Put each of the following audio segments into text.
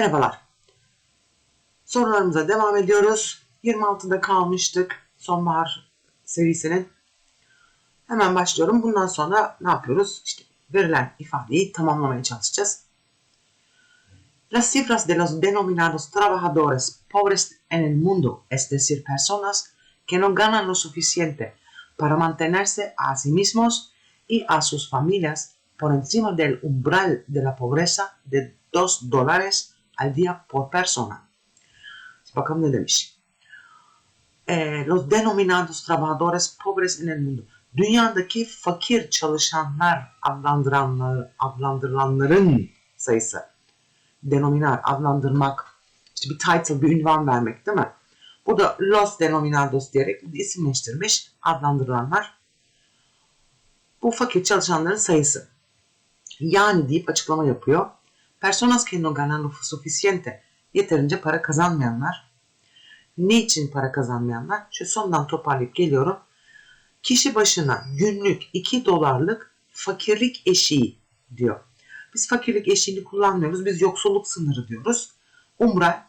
Merhabalar. Sorularımıza devam ediyoruz. 26'da kalmıştık sonbahar serisinin. Hemen başlıyorum. Bundan sonra ne yapıyoruz? İşte verilen ifadeyi tamamlamaya çalışacağız. Las cifras de los denominados trabajadores pobres en el mundo, es decir, personas que no ganan lo suficiente para mantenerse a sí mismos y a sus familias por encima del umbral de la pobreza de 2 dólares al día por persona. Bakalım ne demiş. Eh, los denominados trabajadores pobres en el mundo. Dünyadaki fakir çalışanlar adlandıranlar, adlandırılanların sayısı. Denominar, adlandırmak, işte bir title, bir ünvan vermek değil mi? Bu da los denominados diyerek isimleştirmiş adlandırılanlar. Bu fakir çalışanların sayısı. Yani deyip açıklama yapıyor. Personas que no ganan lo suficiente. Yeterince para kazanmayanlar. Ne için para kazanmayanlar? Şu sondan toparlayıp geliyorum. Kişi başına günlük 2 dolarlık fakirlik eşiği diyor. Biz fakirlik eşiğini kullanmıyoruz. Biz yoksulluk sınırı diyoruz. Umbral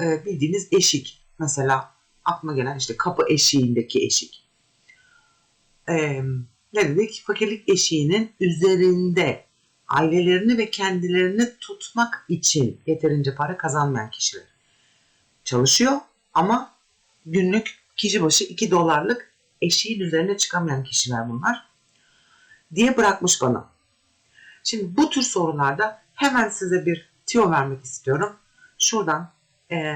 e, bildiğiniz eşik. Mesela aklıma gelen işte kapı eşiğindeki eşik. E, ne dedik? Fakirlik eşiğinin üzerinde ailelerini ve kendilerini tutmak için yeterince para kazanmayan kişiler. Çalışıyor ama günlük kişi başı 2 dolarlık eşiğin üzerine çıkamayan kişiler bunlar. Diye bırakmış bana. Şimdi bu tür sorularda hemen size bir tiyo vermek istiyorum. Şuradan ee,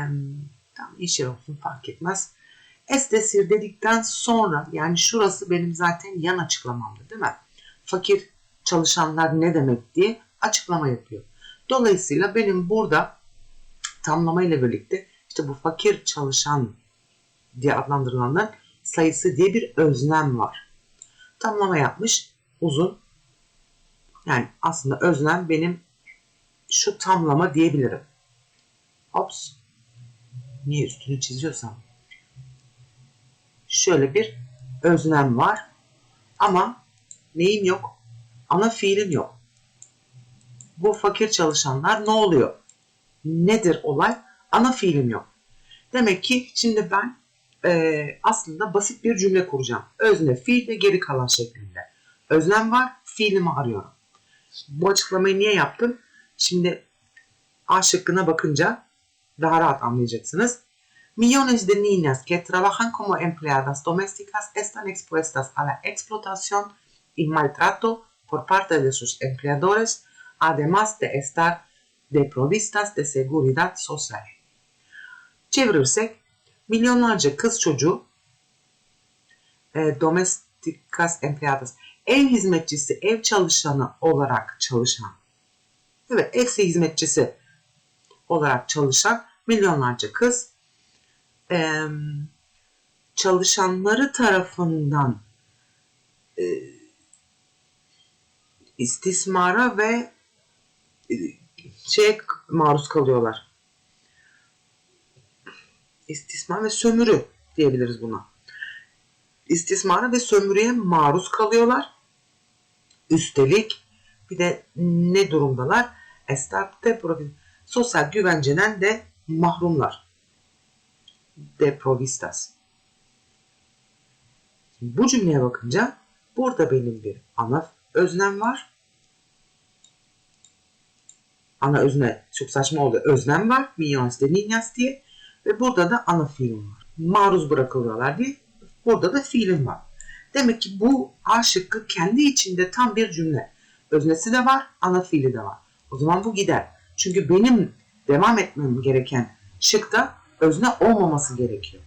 tam yeşil olsun fark etmez. Es decir dedikten sonra yani şurası benim zaten yan açıklamamdı değil mi? Fakir çalışanlar ne demek diye açıklama yapıyor. Dolayısıyla benim burada tamlama ile birlikte işte bu fakir çalışan diye adlandırılanların sayısı diye bir öznem var. Tamlama yapmış uzun. Yani aslında öznem benim şu tamlama diyebilirim. Ops. Niye üstünü çiziyorsam. Şöyle bir öznem var. Ama neyim yok? Ana fiilim yok. Bu fakir çalışanlar ne oluyor? Nedir olay? Ana fiilim yok. Demek ki şimdi ben e, aslında basit bir cümle kuracağım. Özne, fiil ve geri kalan şeklinde. Öznem var, fiilimi arıyorum. Bu açıklamayı niye yaptım? Şimdi A şıkkına bakınca daha rahat anlayacaksınız. Millones de niñas que trabajan como empleadas domésticas están expuestas a la explotación y maltrato por parte de sus empleadores, además de estar deprovistas de seguridad social. Çevirirsek, milyonlarca kız çocuğu e, domesticas empleadas, ev hizmetçisi, ev çalışanı olarak çalışan, evet ev hizmetçisi olarak çalışan milyonlarca kız e, çalışanları tarafından e, istismara ve e, şeye maruz kalıyorlar. İstismar ve sömürü diyebiliriz buna. İstismara ve sömürüye maruz kalıyorlar. Üstelik bir de ne durumdalar? Estarte sosyal güvenceden de mahrumlar. Deprovistas. Bu cümleye bakınca burada benim bir ana öznem var. Ana özne çok saçma oldu. Öznem var. Millones de niñas diye. Ve burada da ana fiilim var. Maruz bırakılıyorlar diye. Burada da fiilim var. Demek ki bu A şıkkı kendi içinde tam bir cümle. Öznesi de var, ana fiili de var. O zaman bu gider. Çünkü benim devam etmem gereken şıkta özne olmaması gerekiyor.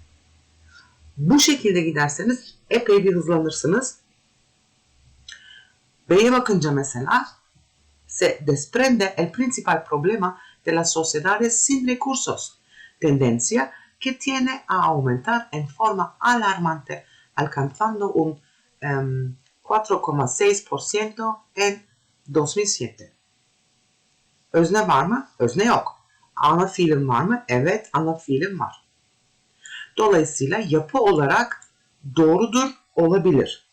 Bu şekilde giderseniz epey bir hızlanırsınız. B'ye bakınca mesela se desprende el principal problema de las sociedades sin recursos, tendencia que tiene a aumentar en forma alarmante, alcanzando un um, 4,6% en 2007. Özne var mı? Özne yok. Ana fiilim var mı? Evet, ana fiilim var. Dolayısıyla yapı olarak doğrudur, olabilir.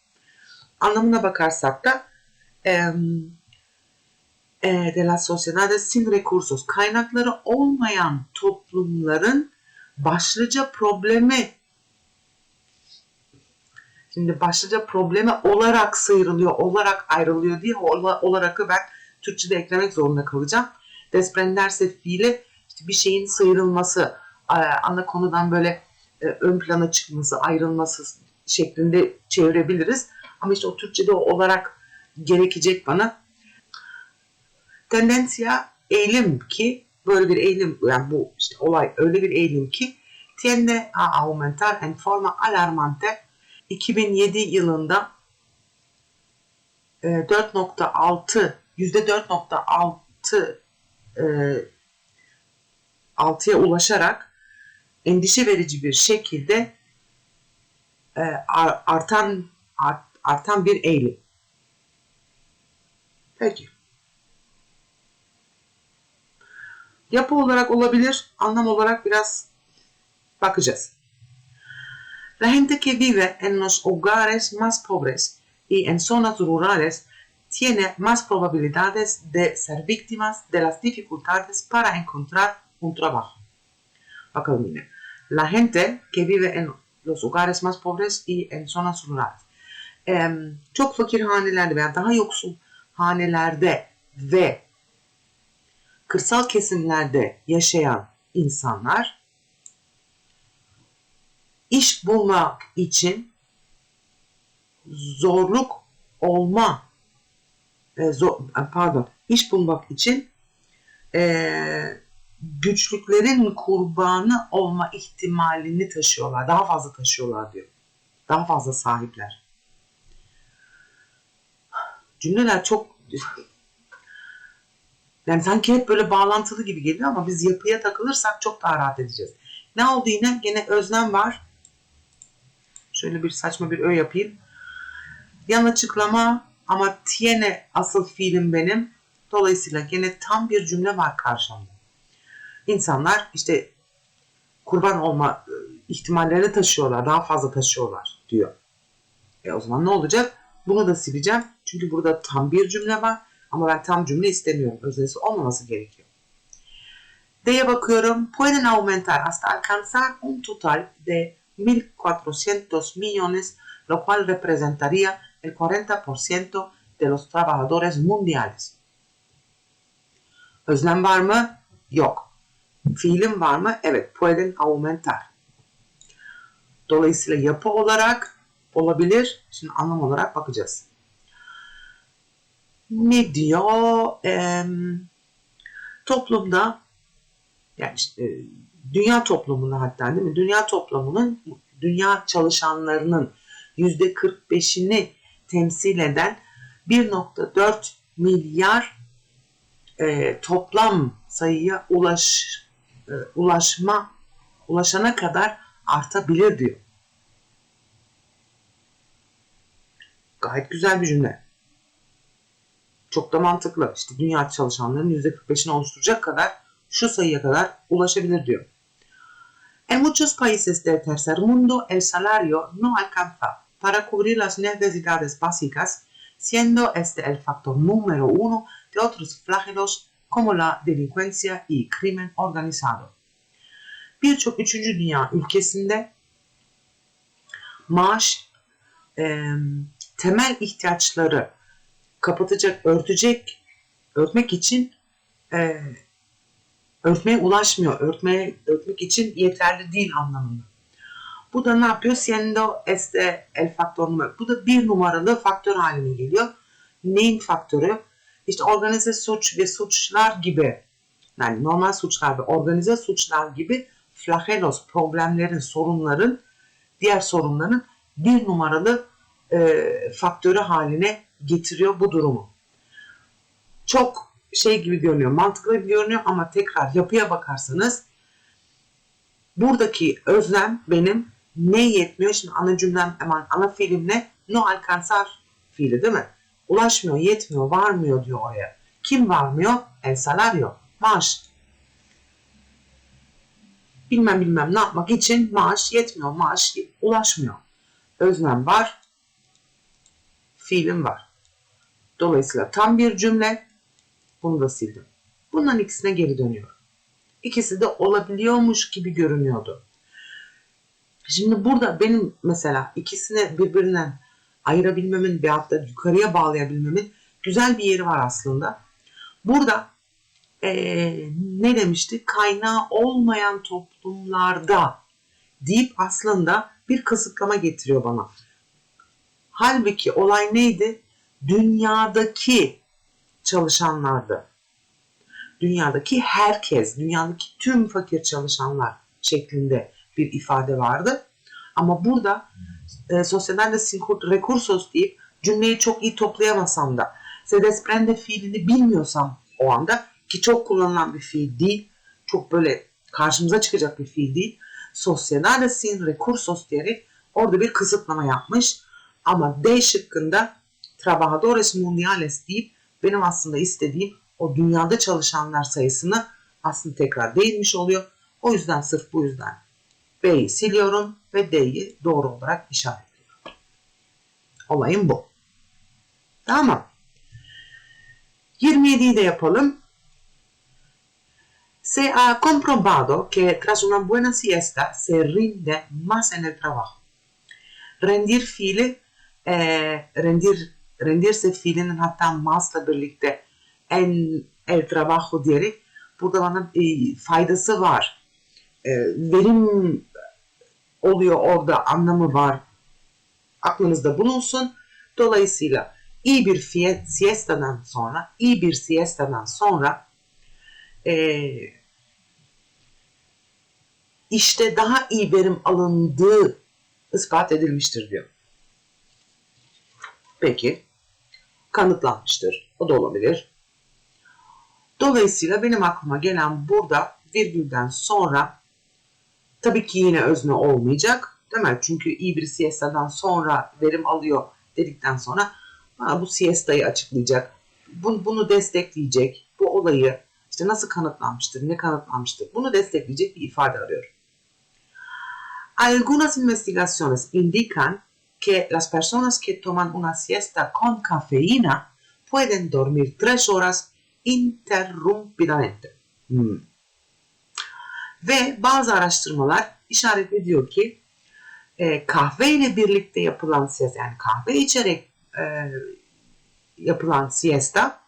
Anlamına bakarsak da eh, de las sociedades sin recursos, kaynakları olmayan toplumların başlıca problemi Şimdi başlıca problemi olarak sıyrılıyor, olarak ayrılıyor diye ola, olarakı ben Türkçe'de eklemek zorunda kalacağım. Desprenderse fiili işte bir şeyin sıyrılması, e, ana konudan böyle e, ön plana çıkması, ayrılması şeklinde çevirebiliriz. Ama işte o Türkçe'de o olarak gerekecek bana. Tendensiya eğilim ki böyle bir eğilim yani bu işte olay öyle bir eğilim ki tiende a aumentar en forma alarmante 2007 yılında e, 4.6 %4.6 e, 6'ya ulaşarak endişe verici bir şekilde e, artan art, artan bir eğilim. Peki. Yapı olarak olabilir, anlam olarak biraz bakacağız. La gente que vive en los hogares más pobres y en zonas rurales tiene más probabilidades de ser víctimas de las dificultades para encontrar un trabajo. Bakalım yine. La gente que vive en los hogares más pobres y en zonas rurales. Ee, çok fakir hanelerde veya daha yoksul hanelerde ve kırsal kesimlerde yaşayan insanlar iş bulmak için zorluk olma e, zor, pardon iş bulmak için e, güçlüklerin kurbanı olma ihtimalini taşıyorlar. Daha fazla taşıyorlar diyor. Daha fazla sahipler. Cümleler çok yani sanki hep böyle bağlantılı gibi geliyor ama biz yapıya takılırsak çok daha rahat edeceğiz. Ne oldu yine? Gene özlem var. Şöyle bir saçma bir ö yapayım. Yan açıklama ama tiene asıl fiilim benim. Dolayısıyla gene tam bir cümle var karşımda. İnsanlar işte kurban olma e, ihtimallerini taşıyorlar. Daha fazla taşıyorlar diyor. E o zaman ne olacak? Bunu da sileceğim. Çünkü burada tam bir cümle var. Ama ben tam cümle istemiyorum. Öznesi olmaması gerekiyor. D'ye bakıyorum. Pueden aumentar hasta alcanzar un total de 1.400 millones, lo cual representaría el 40% de los trabajadores mundiales. Özlem var mı? Yok. Fiilim var mı? Evet. Pueden aumentar. Dolayısıyla yapı olarak olabilir. Şimdi anlam olarak bakacağız. Ne diyor? Ee, toplumda yani işte, e, dünya toplumunda hatta değil mi? Dünya toplumunun dünya çalışanlarının yüzde 45'ini temsil eden 1.4 milyar e, toplam sayıya ulaş e, ulaşma ulaşana kadar artabilir diyor. Gayet güzel bir cümle. Çok da mantıklı. İşte dünya çalışanlarının %45'ini oluşturacak kadar şu sayıya kadar ulaşabilir diyor. En muchos países del tercer mundo el salario no alcanza para cubrir las necesidades básicas, siendo este el factor número uno de otros flagelos como la delincuencia y crimen organizado. Birçok üçüncü dünya ülkesinde maaş e, temel ihtiyaçları kapatacak, örtecek, örtmek için e, örtmeye ulaşmıyor. Örtmeye, örtmek için yeterli değil anlamında. Bu da ne yapıyor? Siendo este el faktör numara. Bu da bir numaralı faktör haline geliyor. Neyin faktörü? İşte organize suç ve suçlar gibi yani normal suçlar ve organize suçlar gibi flagelos, problemlerin, sorunların, diğer sorunların bir numaralı e, faktörü haline getiriyor bu durumu. Çok şey gibi görünüyor, mantıklı gibi görünüyor ama tekrar yapıya bakarsanız buradaki özlem benim ne yetmiyor? Şimdi ana cümlem hemen ana fiilim ne? No alcanzar fiili değil mi? Ulaşmıyor, yetmiyor, varmıyor diyor oraya. Kim varmıyor? El salario, maaş. Bilmem bilmem ne yapmak için maaş yetmiyor, maaş ulaşmıyor. Özlem var, fiilim var. Dolayısıyla tam bir cümle Bunu da sildim. Bunların ikisine geri dönüyorum. İkisi de olabiliyormuş gibi görünüyordu. Şimdi burada benim mesela ikisini birbirinden ayırabilmemin veyahut da yukarıya bağlayabilmemin güzel bir yeri var aslında. Burada eee, ne demişti? Kaynağı olmayan toplumlarda deyip aslında bir kısıtlama getiriyor bana. Halbuki olay neydi? Dünyadaki çalışanlardı. Dünyadaki herkes, dünyadaki tüm fakir çalışanlar şeklinde bir ifade vardı. Ama burada e, Sociedad de Cinco Recursos deyip cümleyi çok iyi toplayamasam da se desprende fiilini bilmiyorsam o anda ki çok kullanılan bir fiil değil, çok böyle karşımıza çıkacak bir fiil değil. Sociedad de Sin Recursos diyerek orada bir kısıtlama yapmış. Ama D şıkkında Trabajadores Mundiales deyip benim aslında istediğim o dünyada çalışanlar sayısını aslında tekrar değinmiş oluyor. O yüzden sırf bu yüzden B'yi siliyorum ve D'yi doğru olarak işaretliyorum. Olayım bu. Tamam. 27'yi de yapalım. Se ha comprobado que tras una buena siesta se rinde más en el trabajo. Rendir fiili, e, rendir, rendirse fiilinin hatta masla birlikte en el trabajo diyerek burada bana e, faydası var. E, verim oluyor orada anlamı var. Aklınızda bulunsun. Dolayısıyla iyi bir fie- siestadan sonra, iyi bir siestadan sonra e, işte daha iyi verim alındığı ispat edilmiştir diyor. Peki, kanıtlanmıştır. O da olabilir. Dolayısıyla benim aklıma gelen burada virgülden sonra tabii ki yine özne olmayacak. Değil mi? Çünkü iyi bir siestadan sonra verim alıyor dedikten sonra bana bu siestayı açıklayacak. Bunu, bunu destekleyecek. Bu olayı işte nasıl kanıtlanmıştır, ne kanıtlanmıştır bunu destekleyecek bir ifade arıyorum. Algunas investigaciones indican que las personas que toman una siesta con cafeína pueden dormir tres horas interrumpidamente. Hmm. Ve bazı araştırmalar işaret ediyor ki e, kahve ile birlikte yapılan siesta yani kahve içerek e, yapılan siesta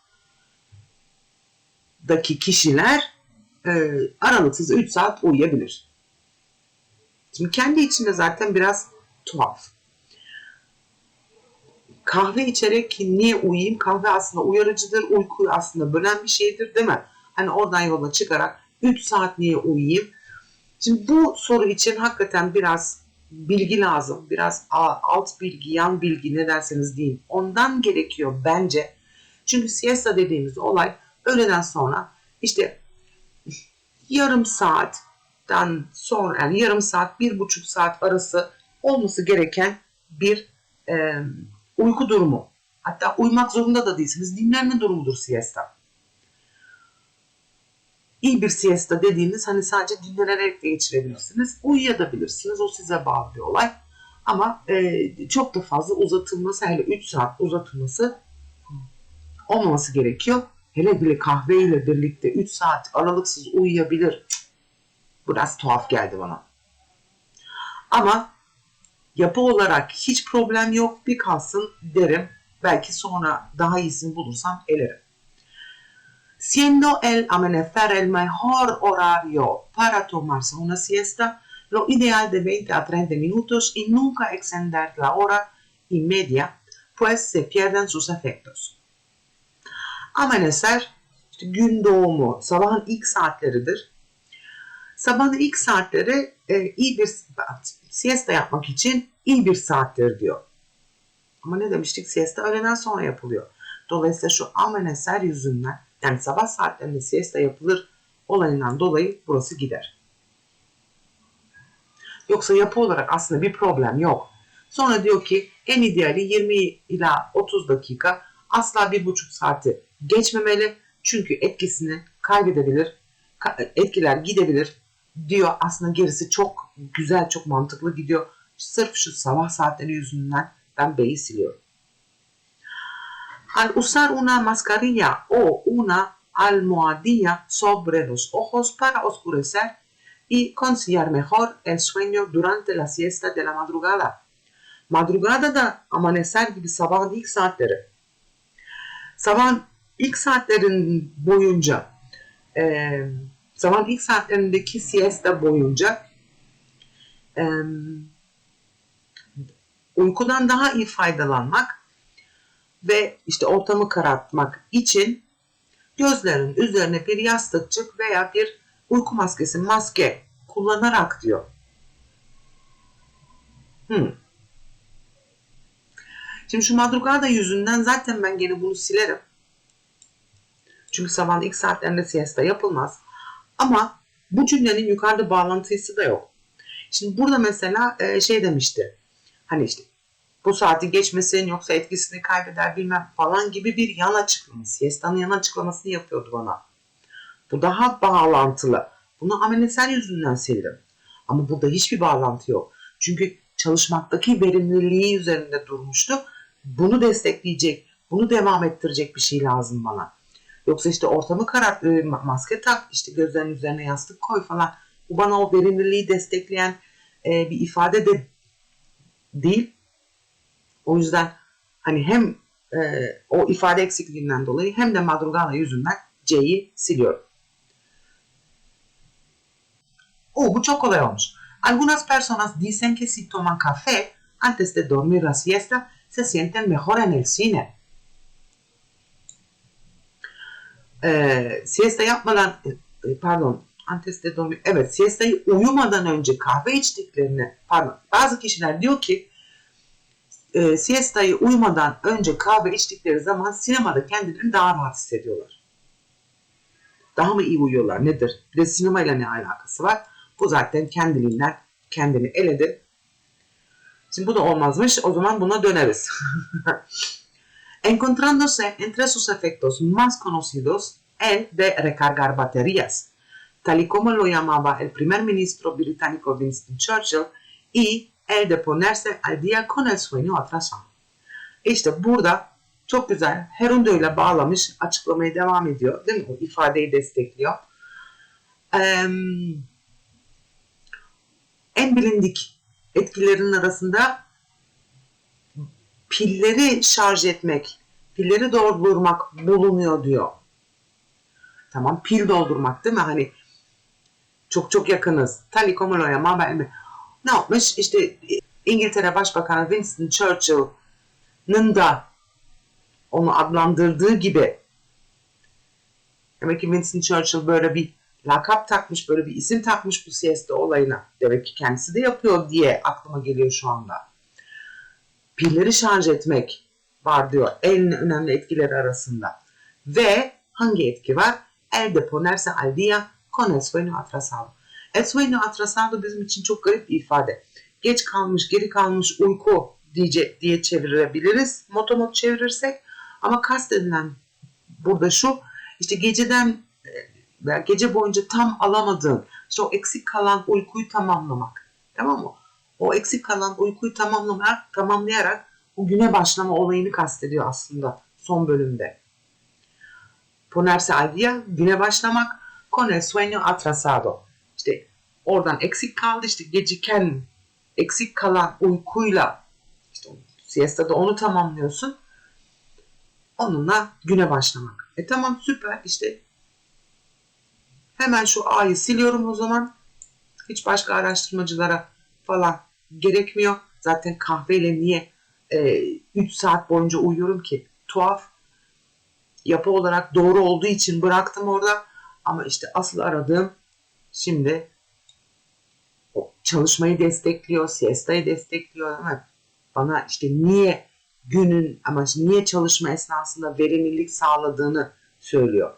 daki kişiler e, aralıksız 3 saat uyuyabilir. Şimdi kendi içinde zaten biraz tuhaf. Kahve içerek niye uyuyayım? Kahve aslında uyarıcıdır, uykuyu aslında bölen bir şeydir değil mi? Hani oradan yola çıkarak 3 saat niye uyuyayım? Şimdi bu soru için hakikaten biraz bilgi lazım. Biraz alt bilgi, yan bilgi ne derseniz deyin. Ondan gerekiyor bence. Çünkü siesta dediğimiz olay öğleden sonra işte yarım saatten sonra yani yarım saat, bir buçuk saat arası olması gereken bir e, uyku durumu. Hatta uyumak zorunda da değilsiniz. Dinlenme durumudur siesta. İyi bir siesta dediğiniz hani sadece dinlenerek de geçirebilirsiniz. Uyuyabilirsiniz. O size bağlı bir olay. Ama e, çok da fazla uzatılması, hele 3 saat uzatılması olmaması gerekiyor. Hele bile kahve ile birlikte 3 saat aralıksız uyuyabilir. Biraz tuhaf geldi bana. Ama yapı olarak hiç problem yok. Bir kalsın derim. Belki sonra daha iyisini bulursam elerim. Siendo el amanecer el mejor horario para tomarse una siesta, lo ideal de 20 a 30 minutos y nunca extender la hora y media, pues se pierden sus efectos. Amanecer, işte gün doğumu, sabahın ilk saatleridir. Sabahın ilk saatleri e, iyi bir siesta yapmak için iyi bir saattir diyor. Ama ne demiştik? Siesta öğleden sonra yapılıyor. Dolayısıyla şu amanecer yüzünden yani sabah saatlerinde siesta yapılır olayından dolayı burası gider. Yoksa yapı olarak aslında bir problem yok. Sonra diyor ki en ideali 20 ila 30 dakika asla bir buçuk saati geçmemeli. Çünkü etkisini kaybedebilir, etkiler gidebilir diyor. Aslında gerisi çok güzel, çok mantıklı gidiyor. Sırf şu sabah saatleri yüzünden ben B'yi siliyorum. Al usar una mascarilla o una almohadilla sobre los ojos para oscurecer y conciliar mejor el sueño durante la siesta de la madrugada. Madrugada da amaneser gibi sabahın ilk saatleri. Sabahın ilk saatlerin boyunca e, sabahın ilk saatlerindeki siesta boyunca e, uykudan daha iyi faydalanmak ve işte ortamı karartmak için gözlerin üzerine bir yastıkçık veya bir uyku maskesi, maske kullanarak diyor. Hmm. Şimdi şu madrugada yüzünden zaten ben gene bunu silerim. Çünkü sabahın ilk saatlerinde siesta yapılmaz. Ama bu cümlenin yukarıda bağlantısı da yok. Şimdi burada mesela e, şey demişti. Hani işte bu saati geçmesin yoksa etkisini kaybeder bilmem falan gibi bir yan açıklaması. Siesta'nın yan açıklamasını yapıyordu bana. Bu daha bağlantılı. Bunu ameleser yüzünden sildim. Ama burada hiçbir bağlantı yok. Çünkü çalışmaktaki verimliliği üzerinde durmuştu. Bunu destekleyecek, bunu devam ettirecek bir şey lazım bana. Yoksa işte ortamı karart, e, maske tak, işte gözlerin üzerine yastık koy falan. Bu bana o verimliliği destekleyen e, bir ifade de değil. O yüzden hani hem e, o ifade eksikliğinden dolayı hem de madrugada yüzünden C'yi siliyorum. Oh, bu çok kolay olmuş. Algunas personas dicen que si toman café antes de dormir la siesta se sienten mejor en el cine. Ee, siesta yapmadan e, pardon antes de dormir evet siestayı uyumadan önce kahve içtiklerini pardon bazı kişiler diyor ki e, siestayı uyumadan önce kahve içtikleri zaman sinemada kendilerini daha rahat hissediyorlar. Daha mı iyi uyuyorlar nedir? Bir de sinemayla ne alakası var? Bu zaten kendiliğinden kendini eledi. Şimdi bu da olmazmış. O zaman buna döneriz. Encontrándose entre sus efectos más conocidos el de recargar baterías, tal y como lo llamaba el primer ministro británico Winston Churchill, y el de ponerse al día con el sueño atrasado. İşte burada çok güzel Herundo ile bağlamış açıklamaya devam ediyor. Değil mi? O ifadeyi destekliyor. Eee en bilindik etkilerinin arasında pilleri şarj etmek, pilleri doldurmak bulunuyor diyor. Tamam pil doldurmak değil mi? Hani çok çok yakınız. Tali Komolo'ya Mabel mi? Ne yapmış? İşte İngiltere Başbakanı Winston Churchill'ın da onu adlandırdığı gibi demek ki Winston Churchill böyle bir lakap takmış, böyle bir isim takmış bu siesta olayına. Demek ki kendisi de yapıyor diye aklıma geliyor şu anda. Pilleri şarj etmek var diyor en önemli etkileri arasında. Ve hangi etki var? El de ponerse al día con el sueño atrasado. El sueño atrasado bizim için çok garip bir ifade. Geç kalmış, geri kalmış uyku diye, diye çevirebiliriz. Motomot çevirirsek. Ama kastedilen burada şu, işte geceden veya gece boyunca tam alamadığın, işte o eksik kalan uykuyu tamamlamak. Tamam mı? O eksik kalan uykuyu tamamlamak, tamamlayarak o güne başlama olayını kastediyor aslında son bölümde. Ponerse al güne başlamak. Con el sueño atrasado. İşte oradan eksik kaldı, işte geciken eksik kalan uykuyla işte siesta'da onu tamamlıyorsun. Onunla güne başlamak. E tamam süper işte Hemen şu A'yı siliyorum o zaman. Hiç başka araştırmacılara falan gerekmiyor. Zaten kahveyle niye e, 3 saat boyunca uyuyorum ki? Tuhaf. Yapı olarak doğru olduğu için bıraktım orada. Ama işte asıl aradığım şimdi çalışmayı destekliyor, siestayı destekliyor. Ama bana işte niye günün ama niye çalışma esnasında verimlilik sağladığını söylüyor.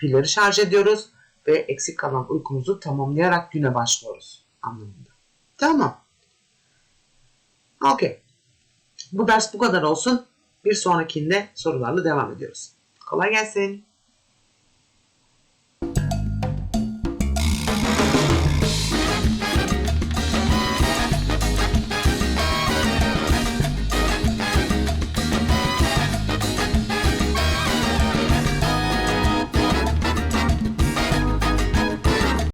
Pilleri şarj ediyoruz ve eksik kalan uykumuzu tamamlayarak güne başlıyoruz anlamında. Tamam. Okey. Bu ders bu kadar olsun. Bir sonrakinde sorularla devam ediyoruz. Kolay gelsin.